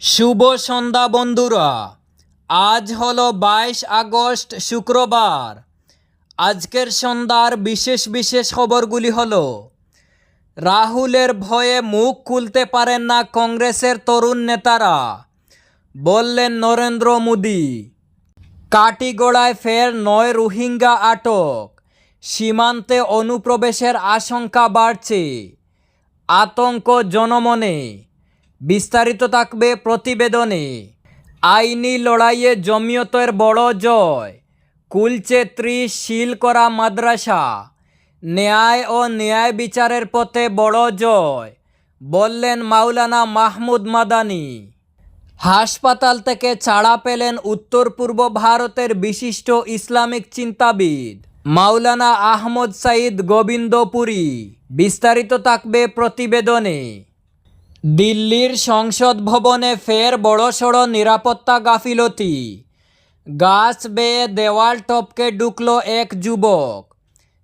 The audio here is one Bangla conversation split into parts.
শুভ সন্ধ্যা বন্ধুরা। আজ হলো বাইশ আগস্ট শুক্রবার। আজকের সন্ধ্যার বিশেষ বিশেষ খবরগুলি হল, রাহুলের ভয়ে মুখ খুলতে পারেন না কংগ্রেসের তরুণ নেতারা, বললেন নরেন্দ্র মোদী। কাটিগোড়ায় ফের নয় রোহিঙ্গা আটক, সীমান্তে অনুপ্রবেশের আশঙ্কা বাড়ছে, আতঙ্ক জনমনে। বিস্তারিত থাকবে প্রতিবেদনে। আইনি লড়াইয়ে জমিয়তের বড় জয়। কুলছে ত্রিশ শিল করা মাদ্রাসা। ন্যায় ও ন্যায় বিচারের পথে বড় জয়, বললেন মাওলানা মাহমুদ মাদানি। হাসপাতাল থেকে ছাড়া পেলেন উত্তর পূর্ব ভারতের বিশিষ্ট ইসলামিক চিন্তাবিদ, মাওলানা আহমদ সাইদ গোবিন্দপুরী। বিস্তারিত থাকবে প্রতিবেদনে। দিল্লির সংসদ ভবনে ফের বড়সড় নিরাপত্তা গাফিলতি। গাছ বেয়ে দেওয়াল টপকে ঢুকল এক যুবক।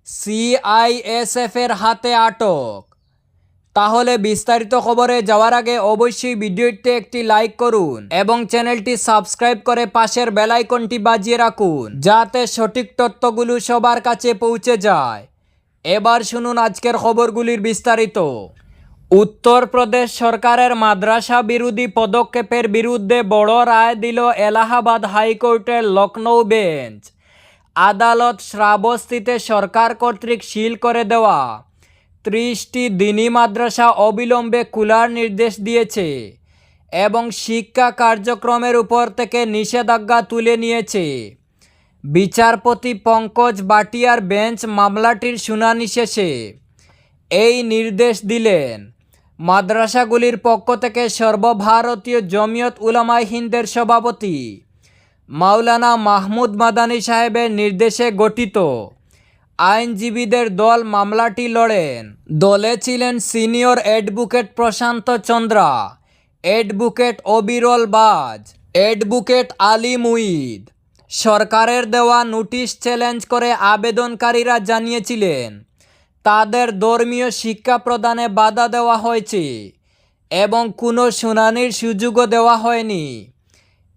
সিআইএসএফের হাতে আটক। তাহলে বিস্তারিত খবরে যাওয়ার আগে অবশ্যই ভিডিওটিতে একটি লাইক করুন এবং চ্যানেলটি সাবস্ক্রাইব করে পাশের বেল আইকনটি বাজিয়ে রাখুন যাতে সঠিক তথ্যগুলো সবার কাছে পৌঁছে যায়। এবার শুনুন আজকের খবরগুলির বিস্তারিত। উত্তরপ্রদেশ সরকারের মাদ্রাসা বিরোধী পদক্ষেপের বিরুদ্ধে বড় রায় দিল এলাহাবাদ হাইকোর্টের লখনৌ বেঞ্চ। আদালত শ্রাবস্তিতে সরকার কর্তৃক সিল করে দেওয়া। ত্রিশটি দিনী মাদ্রাসা অবিলম্বে খোলার নির্দেশ দিয়েছে এবং শিক্ষা কার্যক্রমের উপর থেকে নিষেধাজ্ঞা তুলে নিয়েছে। বিচারপতি পঙ্কজ বাটিয়ার বেঞ্চ মামলাটির শুনানি শেষে এই নির্দেশ দিলেন। মাদ্রাসাগুলির পক্ষ থেকে সর্বভারতীয় জমিয়ত উলামাই হিন্দের সভাপতি মাওলানা মাহমুদ মাদানী সাহেবের নির্দেশে গঠিত। আইনজীবীদের দল মামলাটি লড়েন। দলে ছিলেন senior advocate Prashant Chandra, advocate Aviral Baj, advocate Ali Muid সরকারের দেওয়া নোটিশ চ্যালেঞ্জ করে আবেদনকারীরা জানিয়েছিলেন তাদের ধর্মীয় শিক্ষা প্রদানে বাধা দেওয়া হয়েছে এবং কোনো শুনানির সুযোগও দেওয়া হয়নি।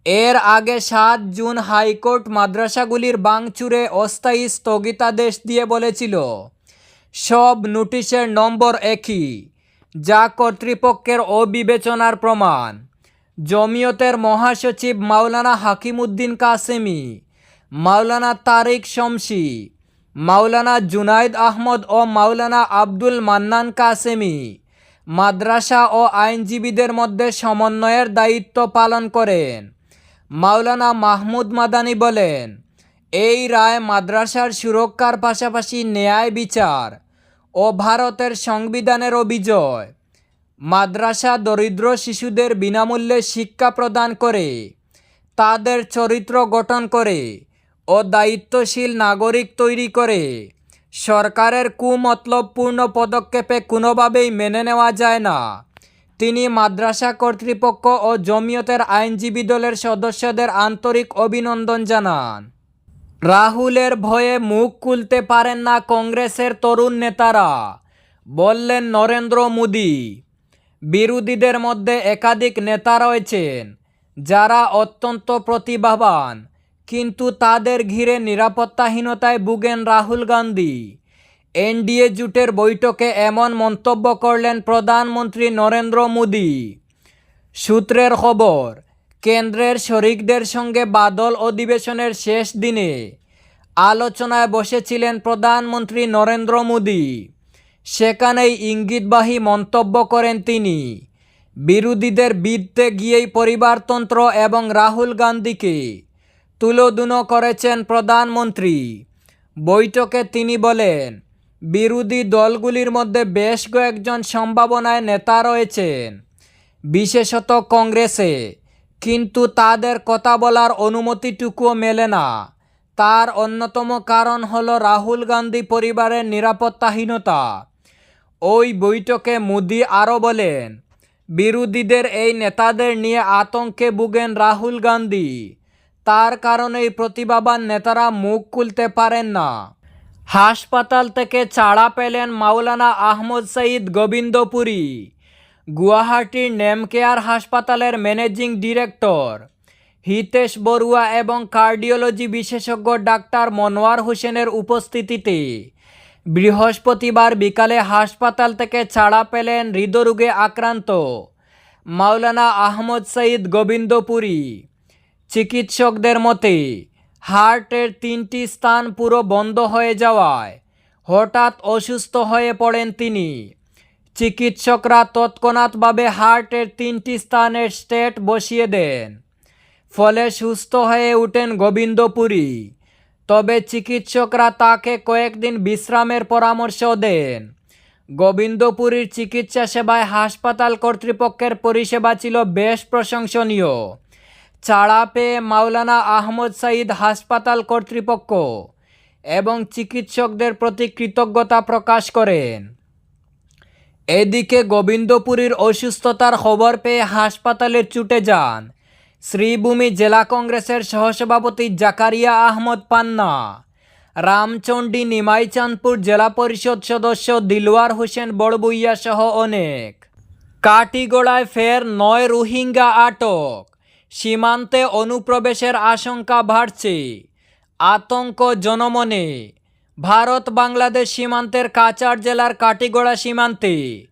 এর আগে সাত জুন হাইকোর্ট মাদ্রাসাগুলির বাংচুরে অস্থায়ী স্থগিতাদেশ দিয়ে বলেছিল, সব নোটিশের নম্বর একই, যা কর্তৃপক্ষের অবিবেচনার প্রমাণ। জমিয়তের মহাসচিব মাওলানা হাকিমুদ্দিন কাসেমি, মাওলানা তারিক শমসি মাওলানা জুনাইদ আহমদ ও মাওলানা আব্দুল মান্নান কাসেমি মাদ্রাসা ও আইনজীবীদের মধ্যে সমন্বয়ের দায়িত্ব পালন করেন। মাওলানা মাহমুদ মাদানি বলেন, এই রায় মাদ্রাসার সুরক্ষার পাশাপাশি ন্যায় বিচার ও ভারতের সংবিধানের অভিজয় মাদ্রাসা দরিদ্র শিশুদের বিনামূল্যে শিক্ষা প্রদান করে, তাদের চরিত্র গঠন করে ও দায়িত্বশীল নাগরিক তৈরি করে। সরকারের কুমতলবপূর্ণ পদক্ষেপে কোনোভাবেই মেনে নেওয়া যায় না। তিনি মাদ্রাসা কর্তৃপক্ষ ও জমিয়তের আইনজীবী দলের সদস্যদের আন্তরিক অভিনন্দন জানান। রাহুলের ভয়ে মুখ খুলতে পারেন না কংগ্রেসের তরুণ নেতারা। বললেন, নরেন্দ্র মোদী। বিরোধীদের মধ্যে একাধিক নেতা রয়েছেন, যারা অত্যন্ত প্রতিভাবান। কিন্তু তাদের ঘিরে নিরাপত্তাহীনতায় ভুগেন রাহুল গান্ধী। এনডিএ জোটের বৈঠকে এমন মন্তব্য করলেন প্রধানমন্ত্রী নরেন্দ্র মোদী। সূত্রের খবর, কেন্দ্রের শরিকদের সঙ্গে বাদল অধিবেশনের শেষ দিনে আলোচনায় বসেছিলেন প্রধানমন্ত্রী নরেন্দ্র মোদী। সেখানেই ইঙ্গিতবাহী মন্তব্য করেন তিনি। বিরোধীদের বিরুদ্ধে গিয়েই পরিবারতন্ত্র এবং রাহুল গান্ধীকে তুলোধুনো করেছেন প্রধানমন্ত্রী। বৈঠকে তিনি বলেন, বিরোধী দলগুলির মধ্যে বেশ কয়েকজন সম্ভাবনায় নেতা রয়েছেন, বিশেষত কংগ্রেসে। কিন্তু তাদের কথা বলার অনুমতিটুকুও মেলে না। তার অন্যতম কারণ হল রাহুল গান্ধী পরিবারের নিরাপত্তাহীনতা। ওই বৈঠকে মোদি আরও বলেন, বিরোধীদের এই নেতাদের নিয়ে আতঙ্কে ভুগেন রাহুল গান্ধী। তার কারণেই প্রতিভাবান নেতারা মুখ খুলতে পারেন না। হাসপাতাল থেকে ছাড়া পেলেন মাওলানা আহমদ সঈদ গোবিন্দপুরী, গুয়াহাটির নেমকেয়ার হাসপাতালের ম্যানেজিং ডিরেক্টর, হিতেশ বড়ুয়া এবং কার্ডিওলজি বিশেষজ্ঞ ডাক্তার মনোয়ার হোসেনের উপস্থিতিতে। বৃহস্পতিবার বিকালে হাসপাতাল থেকে ছাড়া পেলেন হৃদরোগে আক্রান্ত মাওলানা আহমদ সঈদ গোবিন্দপুরী। চিকিৎসকদের মতে, হার্টের তিনটি স্থান পুরো বন্ধ হয়ে যাওয়ায় হঠাৎ অসুস্থ হয়ে পড়েন তিনি। চিকিৎসকরা তৎক্ষণাৎভাবে হার্টের তিনটি স্থানের স্টেট বসিয়ে দেন। ফলে সুস্থ হয়ে ওঠেন গোবিন্দপুরী। তবে চিকিৎসকরা তাকে কয়েকদিন বিশ্রামের পরামর্শ দেন। গোবিন্দপুরীর চিকিৎসা সেবায় হাসপাতাল কর্তৃপক্ষের পরিষেবা ছিল বেশ প্রশংসনীয়। ছাড়া পেয়ে মাওলানা আহমদ সাইদ হাসপাতাল কর্তৃপক্ষ এবং চিকিৎসকদের প্রতি কৃতজ্ঞতা প্রকাশ করেন। এদিকে গোবিন্দপুরীর অসুস্থতার খবর পেয়ে হাসপাতালে ছুটে যান শ্রীভূমি জেলা কংগ্রেসের সহসভাপতি জাকারিয়া আহমদ পান্না। রামচণ্ডী নিমাইচাঁদপুর জেলা পরিষদ সদস্য দিলওয়ার হোসেন বড়বুইয়া সহ অনেক। কাটিগোড়ায় ফের নয় রোহিঙ্গা আটক। সীমান্তে অনুপ্রবেশের আশঙ্কা বাড়ছে। আতঙ্ক জনমনে। ভারত বাংলাদেশ সীমান্তের কাচার জেলার কাটিগড়া সীমান্তে।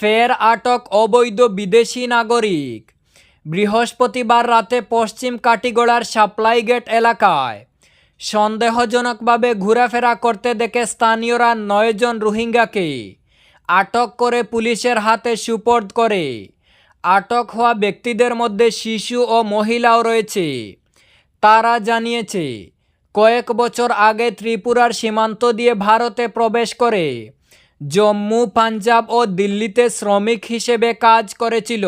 ফের আটক অবৈধ বিদেশি নাগরিক। বৃহস্পতিবার রাতে পশ্চিম কাটিগড়ার সাপ্লাই গেট এলাকায়। সন্দেহজনকভাবে ঘোরাফেরা করতে দেখে স্থানীয়রা নয়জন রোহিঙ্গাকে আটক করে পুলিশের হাতে সুপর্দ করে। আটক হওয়া ব্যক্তিদের মধ্যে শিশু ও মহিলাও রয়েছে। তারা জানিয়েছে, কয়েক বছর আগে ত্রিপুরার সীমান্ত দিয়ে ভারতে প্রবেশ করে জম্মু, পাঞ্জাব ও দিল্লিতে শ্রমিক হিসেবে কাজ করেছিল।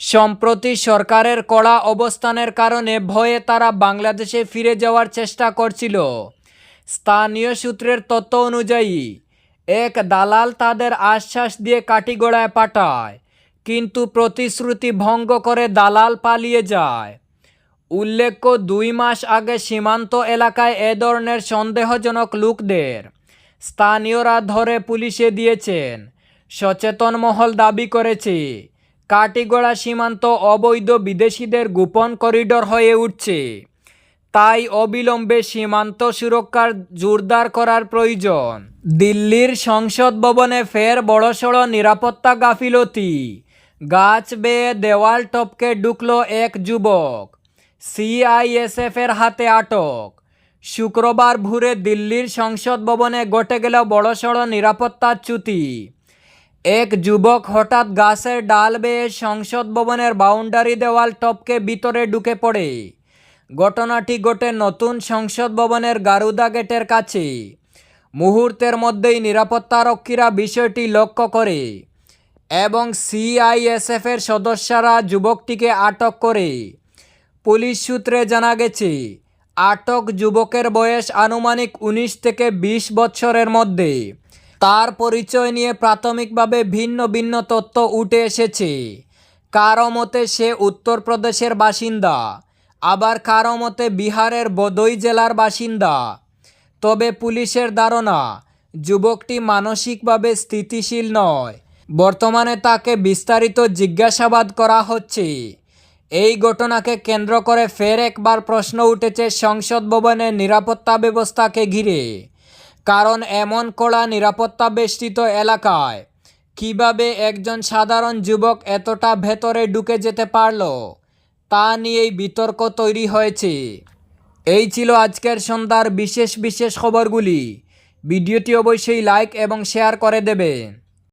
সম্প্রতি সরকারের কড়া অবস্থানের কারণে ভয়ে তারা বাংলাদেশে ফিরে যাওয়ার চেষ্টা করছিল। স্থানীয় সূত্রের তথ্য অনুযায়ী, এক দালাল তাদের আশ্বাস দিয়ে কাটিগড়ায় পাঠায়। কিন্তু প্রতিশ্রুতি ভঙ্গ করে দালাল পালিয়ে যায়। উল্লেখ্য, দুই মাস আগে সীমান্ত এলাকায় এ ধরনের সন্দেহজনক লোকদের স্থানীয়রা ধরে পুলিশে দিয়েছেন। সচেতন মহল দাবি করেছে, কাটিগড়া সীমান্ত অবৈধ বিদেশিদের গোপন করিডোর হয়ে উঠছে। তাই অবিলম্বে সীমান্ত সুরক্ষার জোরদার করার প্রয়োজন। দিল্লির সংসদ ভবনে ফের বড়সড় নিরাপত্তা গাফিলতি গাছ বেয়ে দেওয়াল টপকে ঢুকলো এক যুবক। সিআইএসএফের হাতে আটক। শুক্রবার ভোরে দিল্লির সংসদ ভবনে ঘটে গেল বড়সড় নিরাপত্তার চ্যুতি। এক যুবক হঠাৎ গাছের ডাল বেয়ে সংসদ ভবনের বাউন্ডারি দেওয়াল টপকে ভিতরে ঢুকে পড়ে। ঘটনাটি ঘটে নতুন সংসদ ভবনের গারুদা গেটের কাছে। মুহূর্তের মধ্যেই নিরাপত্তারক্ষীরা বিষয়টি লক্ষ্য করে। এবং সিআইএসএফের সদস্যরা যুবকটিকে আটক করে। পুলিশ সূত্রে জানা গেছে, আটক যুবকের বয়স আনুমানিক উনিশ থেকে বিশ বছরের মধ্যে। তার পরিচয় নিয়ে প্রাথমিকভাবে ভিন্ন ভিন্ন তথ্য উঠে এসেছে। কারও মতে সে উত্তরপ্রদেশের বাসিন্দা, আবার কারও মতে বিহারের বদই জেলার বাসিন্দা। তবে পুলিশের ধারণা, যুবকটি মানসিকভাবে স্থিতিশীল নয়। বর্তমানে তাকে বিস্তারিত জিজ্ঞাসাবাদ করা হচ্ছে। এই ঘটনাকে কেন্দ্র করে ফের একবার প্রশ্ন উঠেছে সংসদ ভবনের নিরাপত্তা ব্যবস্থাকে ঘিরে। কারণ এমন কড়া নিরাপত্তা বেষ্টিত এলাকায় কীভাবে একজন সাধারণ যুবক এতটা ভেতরে ঢুকে যেতে পারল, তা নিয়েই বিতর্ক তৈরি হয়েছে। এই ছিল আজকের সন্ধ্যার বিশেষ বিশেষ খবরগুলি। ভিডিওটি অবশ্যই লাইক এবং শেয়ার করে দেবেন।